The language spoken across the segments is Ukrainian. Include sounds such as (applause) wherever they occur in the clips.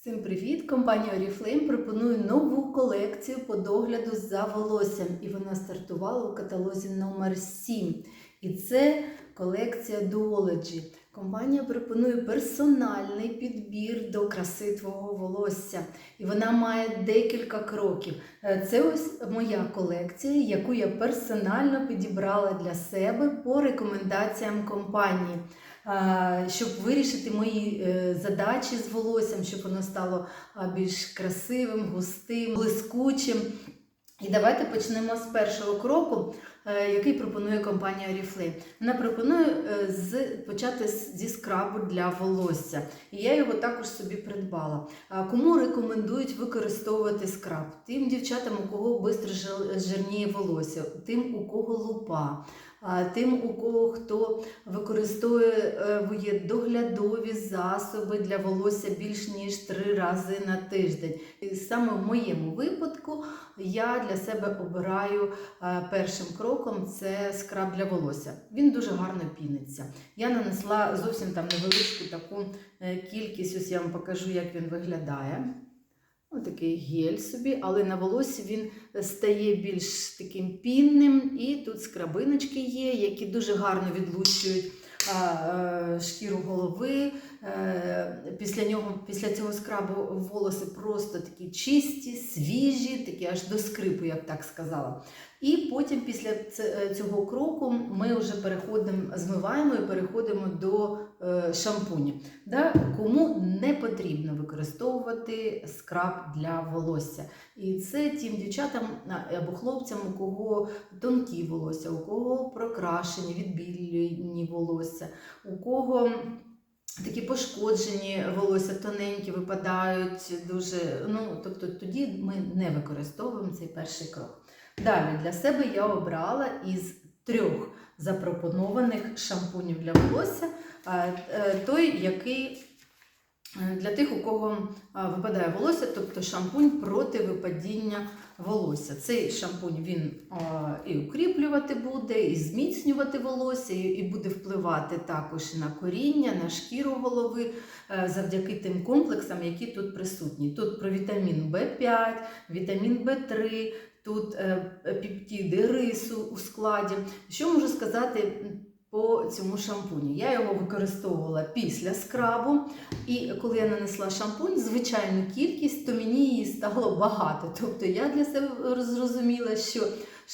Всім привіт! Компанія Oriflame пропонує нову колекцію по догляду за волоссям. І вона стартувала у каталозі номер 7. І це колекція Duology. Компанія пропонує персональний підбір до краси твого волосся. І вона має декілька кроків. Е, Це ось моя колекція, яку я персонально підібрала для себе по рекомендаціям компанії. Щоб вирішити мої е, задачі з волоссям, щоб воно стало більш красивим, густим, блискучим. І давайте почнемо з першого кроку, е, який пропонує компанія Oriflame. Вона пропонує е, з, почати зі скрабу для волосся. І я його також собі придбала. Кому рекомендують використовувати скраб? Тим дівчатам, у кого швидко жирніє волосся, тим, у кого лупа, тим, у кого хто використовує доглядові засоби для волосся більш ніж три рази на тиждень. І саме в моєму випадку я для себе обираю е, першим кроком це скраб для волосся. Він дуже гарно піниться. Я нанесла зовсім там невеличку таку е, кількість, ось я вам покажу, як він виглядає. Ось такий гель собі, але на волосі він стає більш таким пінним, і тут скрабиночки є, які дуже гарно відлучують е, шкіру голови. Е, Після нього, після цього скрабу волоси просто такі чисті, свіжі, такі аж до скрипу, я б так сказала. І потім після цього кроку ми вже переходимо, змиваємо і переходимо до е, шампунів. Да? Кому не потрібно використовувати скраб для волосся. І це тим дівчатам або хлопцям, у кого тонкі волосся, у кого прокрашені, відбілені волосся, у кого такі пошкоджені волосся тоненькі випадають дуже. Ну, тобто тоді ми не використовуємо цей перший крок. Далі для себе я обрала із трьох запропонованих шампунів для волосся е, той, який для тих, у кого випадає волосся, тобто шампунь проти випадіння волосся. Цей шампунь він і укріплювати буде, і зміцнювати волосся, і, буде впливати також на коріння, на шкіру голови е, завдяки тим комплексам, які тут присутні. Тут про вітамін В5, вітамін В3, тут е, пептиди рису у складі. Що можу сказати по цьому шампуню? Я його використовувала після скрабу. І коли я нанесла шампунь, звичайну кількість, то мені її стало багато. Тобто я для себе зрозуміла, що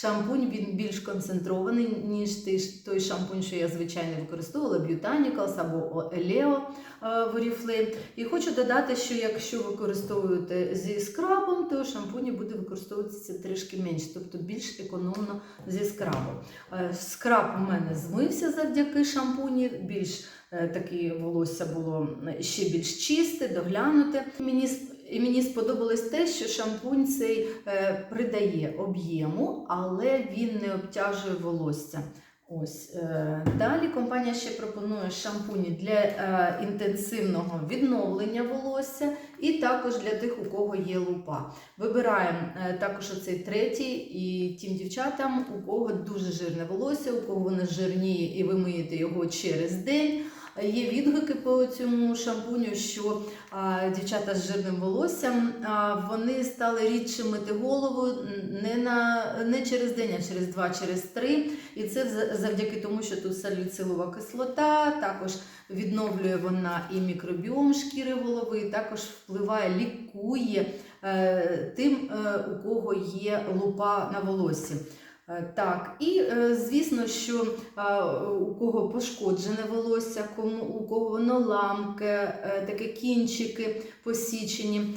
шампунь він більш концентрований, ніж той, шампунь, що я звичайно використовувала, Botanicals або Eleo в Oriflame. І хочу додати, що якщо використовуєте зі скрабом, то шампуні буде використовуватися трішки менше, тобто більш економно зі скрабом. Е, Скраб у мене змився завдяки шампуні, більш е, таке волосся було е, ще більш чисте, доглянуте. Мені і мені сподобалось те, що шампунь цей е, придає об'єму, але він не обтяжує волосся. Ось е, далі компанія ще пропонує шампуні для е, інтенсивного відновлення волосся і також для тих, у кого є лупа. Вибираємо також оцей третій і тим дівчатам, у кого дуже жирне волосся, у кого воно жирніє, і ви миєте його через день. Є відгуки по цьому шампуню, що а, дівчата з жирним волоссям а, вони стали рідше мити голову не, на, не через день, а через два, через три. І це завдяки тому, що тут саліцилова кислота, також відновлює вона і мікробіом шкіри голови, і також впливає, лікує е, тим, е, у кого є лупа на волоссі. Е, Так, і е, звісно, що е, у кого пошкоджене волосся, кому у кого воно ламке, таке кінчики посічені,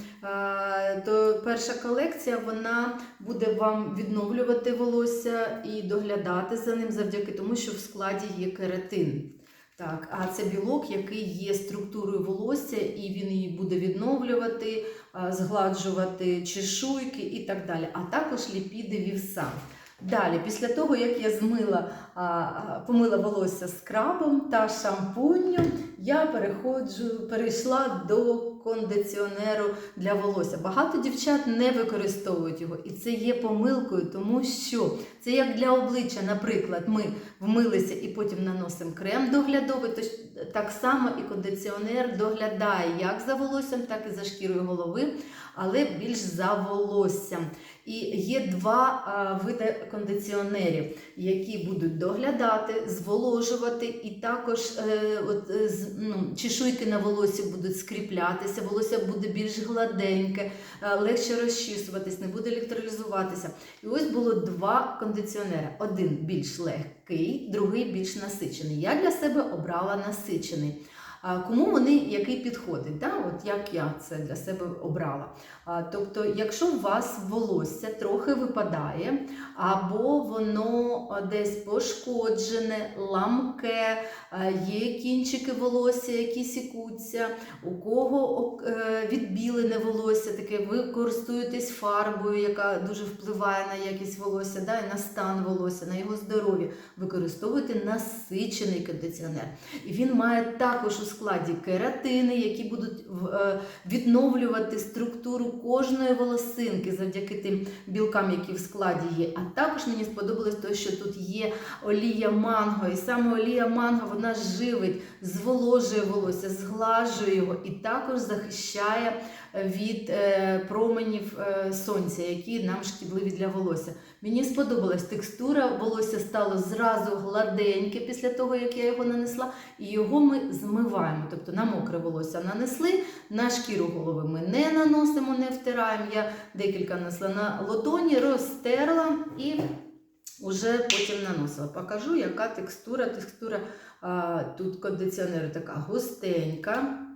то перша колекція вона буде вам відновлювати волосся і доглядати за ним завдяки тому, що в складі є кератин. Так, а це білок, який є структурою волосся, і він її буде відновлювати, згладжувати чешуйки і так далі, а також ліпіди вівса. Далі, після того, як я змила, помила волосся скрабом та шампунню, я переходжу, перейшла до кондиціонеру для волосся. Багато дівчат не використовують його, і це є помилкою, тому що це як для обличчя, наприклад, ми вмилися і потім наносимо крем доглядовий, то так само і кондиціонер доглядає як за волоссям, так і за шкірою голови, але більш за волоссям. І є два а, види кондиціонерів, які будуть доглядати, зволожувати, і також е, от, е, ну, чешуйки на волосі будуть скріплятися, волосся буде більш гладеньке, е, легше розчісуватись, не буде електролізуватися. І ось було два кондиціонери: один більш легкий, другий більш насичений. Я для себе обрала насичений. Кому вони який підходить? Да? От як я це для себе обрала. Тобто, якщо у вас волосся трохи випадає, або воно десь пошкоджене, ламке, є кінчики волосся, які сікуться, у кого е, відбілене волосся, таке ви користуєтесь фарбою, яка дуже впливає на якість волосся, да, і на стан волосся, на його здоров'я. Використовуйте насичений кондиціонер. І він має також складі кератини, які будуть е, відновлювати структуру кожної волосинки завдяки тим білкам, які в складі є. А також мені сподобалось те, що тут є олія манго. І саме олія манго вона живить, зволожує волосся, зглажує його і також захищає від е, променів е, сонця, які нам шкідливі для волосся. Мені сподобалась текстура, волосся стало зразу гладеньке після того, як я його нанесла, і його ми змиваємо. Тобто на мокре волосся нанесли, на шкіру голови ми не наносимо, не втираємо. Я декілька нанесла на лотоні, розтерла і вже потім наносила. Покажу, яка текстура. Текстура а, тут кондиціонеру така густенька.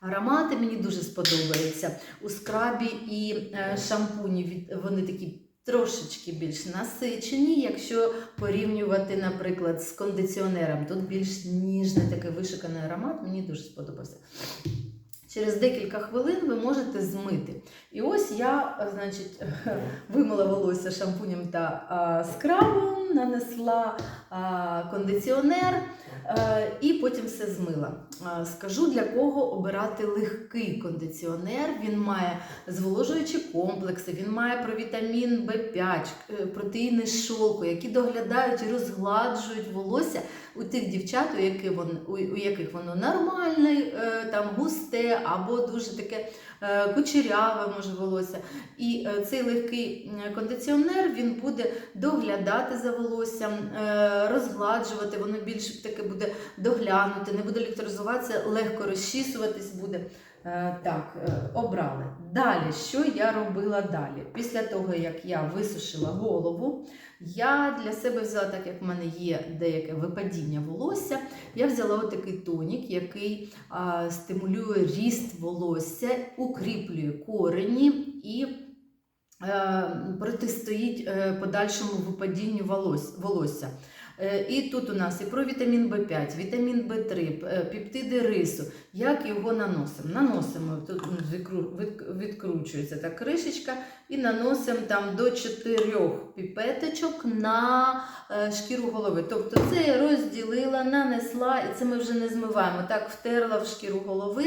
Аромати мені дуже сподобаються. У скрабі і е, шампуні вони такі трошечки більш насичені, якщо порівнювати, наприклад, з кондиціонером. Тут більш ніжний такий вишиканий аромат, мені дуже сподобався. Через декілька хвилин ви можете змити. І ось я, е, значить, (laughs) вимила волосся шампунем та а, скрабом, нанесла а, кондиціонер і потім все змила. Скажу для кого обирати легкий кондиціонер. Він має зволожуючі комплекси, він має провітамін В5, е, протеїни шовку, які доглядають і розгладжують волосся у тих дівчат, у яких воно, у, яких воно нормальне, е, там густе або дуже таке е, кучеряве може волосся. І е, цей легкий кондиціонер він буде доглядати за волоссям, е, розгладжувати, воно більш таке буде доглянути, не буде лікторизуватися, легко розчісуватись буде. Е, Так, е, обрали. Далі, що я робила далі? Після того, як я висушила голову, я для себе взяла, так як в мене є деяке випадіння волосся, я взяла отакий тонік, який а, стимулює ріст волосся, укріплює корені і е, протистоїть подальшому випадінню волосся. Е, І тут у нас і про вітамін В5, вітамін В3, е, пептиди рису. Як його наносимо? Наносимо, тут ну, відкру- від- відкручується та кришечка, і наносимо там до 4 піпеточок на е, шкіру голови. Тобто це я розділила, нанесла, і це ми вже не змиваємо. Так втерла в шкіру голови,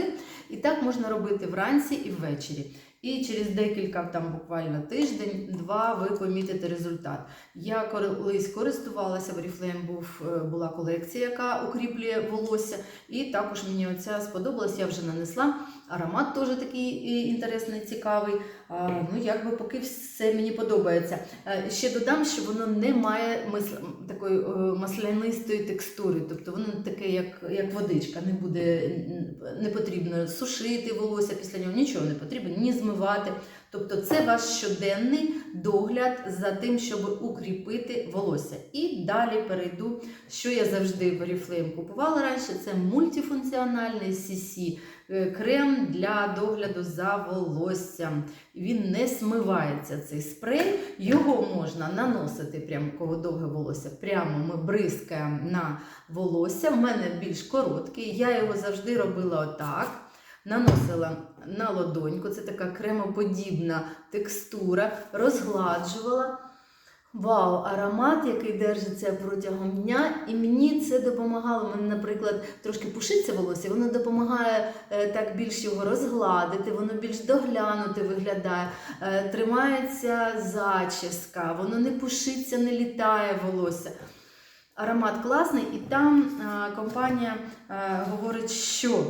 і так можна робити вранці і ввечері. І через декілька там буквально тиждень-два ви помітите результат. Я колись користувалася в Oriflame був, е, була колекція, яка укріплює волосся. І також мені оця сподобалась, я вже нанесла. Аромат теж такий інтересний, цікавий. Ну, якби поки все мені подобається. Е, Ще додам, що воно не має мис- такої е, маслянистої текстури, тобто воно таке, як, як водичка, не буде не потрібно сушити волосся після нього, нічого не потрібно, ні змивати. Тобто це ваш щоденний догляд за тим, щоб укріпити волосся. І далі перейду, що я завжди в Oriflame купувала раніше. Це мультифункціональний CC крем для догляду за волоссям. Він не смивається цей спрей. Його можна наносити прямо у кого довге волосся. Прямо ми бризкаємо на волосся. В мене більш короткий. Я його завжди робила отак. Наносила на ладоньку, це така кремоподібна текстура, розгладжувала. Вау, аромат, який держиться протягом дня, і мені це допомагало. Мене, наприклад, трошки пушиться волосся, воно допомагає е, так більш його розгладити, воно більш доглянути виглядає, е, тримається зачіска, воно не пушиться, не літає волосся. Аромат класний, і там е, компанія говорить, що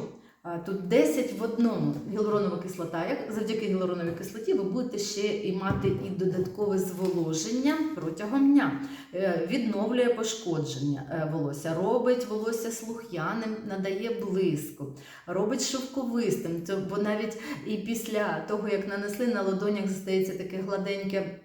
тут 10 в одному гіалуронова кислота. Як завдяки гіалуроновій кислоті ви будете ще і мати і додаткове зволоження протягом дня, Е, відновлює пошкодження е, волосся, робить волосся слух'яним, надає блиску, робить шовковистим. Бо навіть і після того, як нанесли на ладонях, зостається таке гладеньке.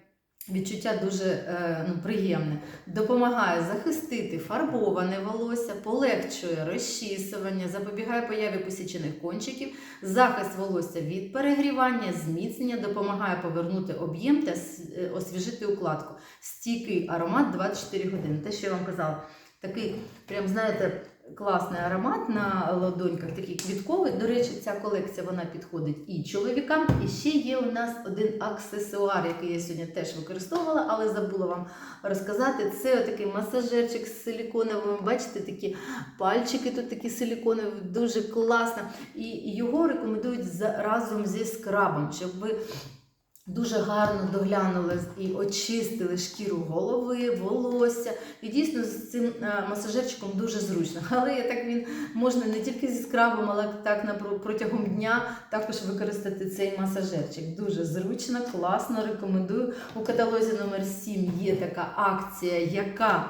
Відчуття дуже е, ну, приємне, допомагає захистити фарбоване волосся, полегшує розчісування, запобігає появі посічених кончиків, захист волосся від перегрівання, зміцнення, допомагає повернути об'єм та е, освіжити укладку. Стійкий аромат 24 години. Те, що я вам казала, такий, прям знаєте, класний аромат на ладоньках, такий квітковий. До речі, ця колекція вона підходить і чоловікам. І ще є у нас один аксесуар, який я сьогодні теж використовувала, але забула вам розказати. Це такий масажерчик з силіконовими. Бачите, такі пальчики тут такі силіконові, дуже класно. І його рекомендують разом зі скрабом, щоб ви. Дуже гарно доглянули і очистили шкіру голови, волосся. І дійсно з цим е, масажерчиком дуже зручно. (laughs) Але я так він можна не тільки зі скрабом, але так на протягом дня також використати цей масажерчик. Дуже зручно, класно, рекомендую. У каталозі номер 7 є така акція, яка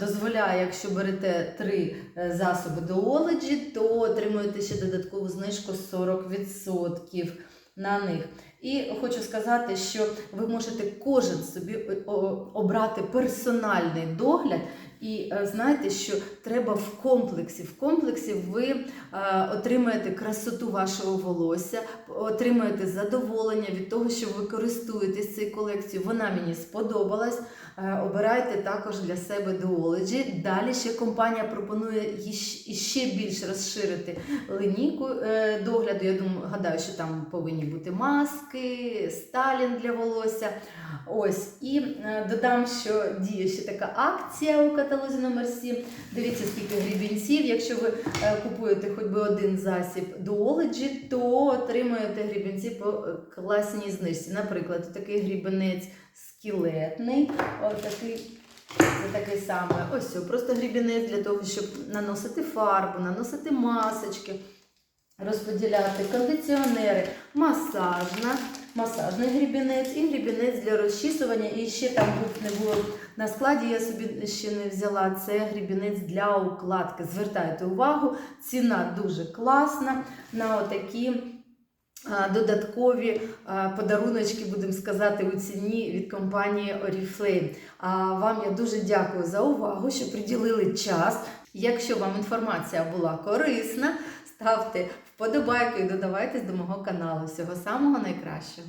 дозволяє, якщо берете три е, засоби до Ology, то отримуєте ще додаткову знижку 40% на них. І хочу сказати, що ви можете кожен собі е, обрати персональний догляд. І е, знаєте, що треба в комплексі. В комплексі ви е, отримаєте красоту вашого волосся, отримаєте задоволення від того, що ви користуєтесь цією колекцією. Вона мені сподобалась. Е, Обирайте також для себе дуологі. Далі ще компанія пропонує іще більш розширити линійку догляду. Я думаю, гадаю, що там повинні бути маски, сталін для волосся. Ось і додам, що діє ще така акція у каталозі номер 7. Дивіться, скільки грібінців. Якщо ви е, купуєте хоч би один засіб Duology, то отримуєте грібінці по е, класній знижці. Наприклад, такий грібенець скелетний, отакий. Це такий самий. Ось просто грібінець для того, щоб наносити фарбу, наносити масочки, розподіляти кондиціонери, масажна, масажний грібінець і грібінець для розчісування. І ще там був не було на складі, я собі ще не взяла. Це грібінець для укладки. Звертайте увагу, ціна дуже класна на отакі. Додаткові подаруночки, будемо сказати, у ціні від компанії Oriflame. А вам я дуже дякую за увагу, що приділили час. Якщо вам інформація була корисна, ставте вподобайку і додавайтесь до мого каналу. Всього самого найкращого!